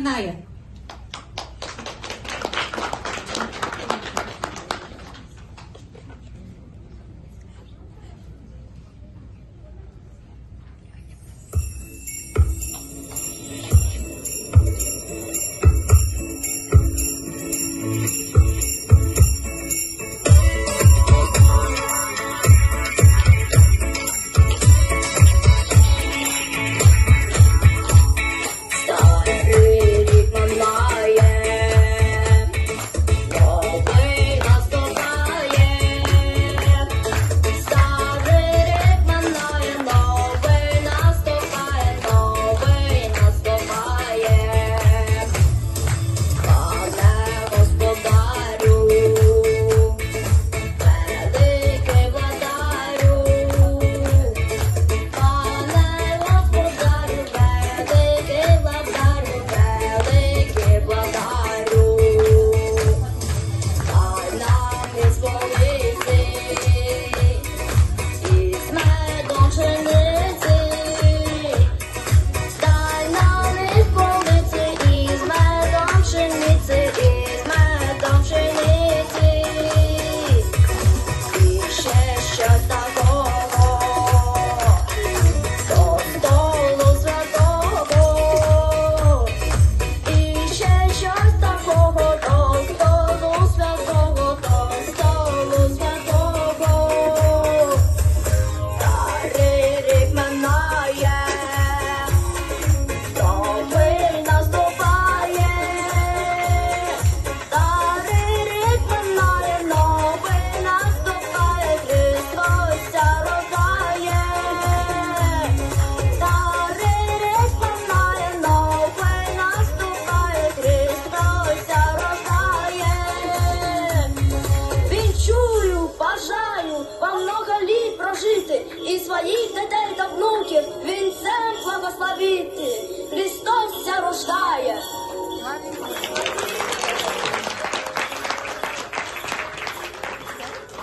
вспоминая прожити і своїх дітей та внуків. Він сам благословив.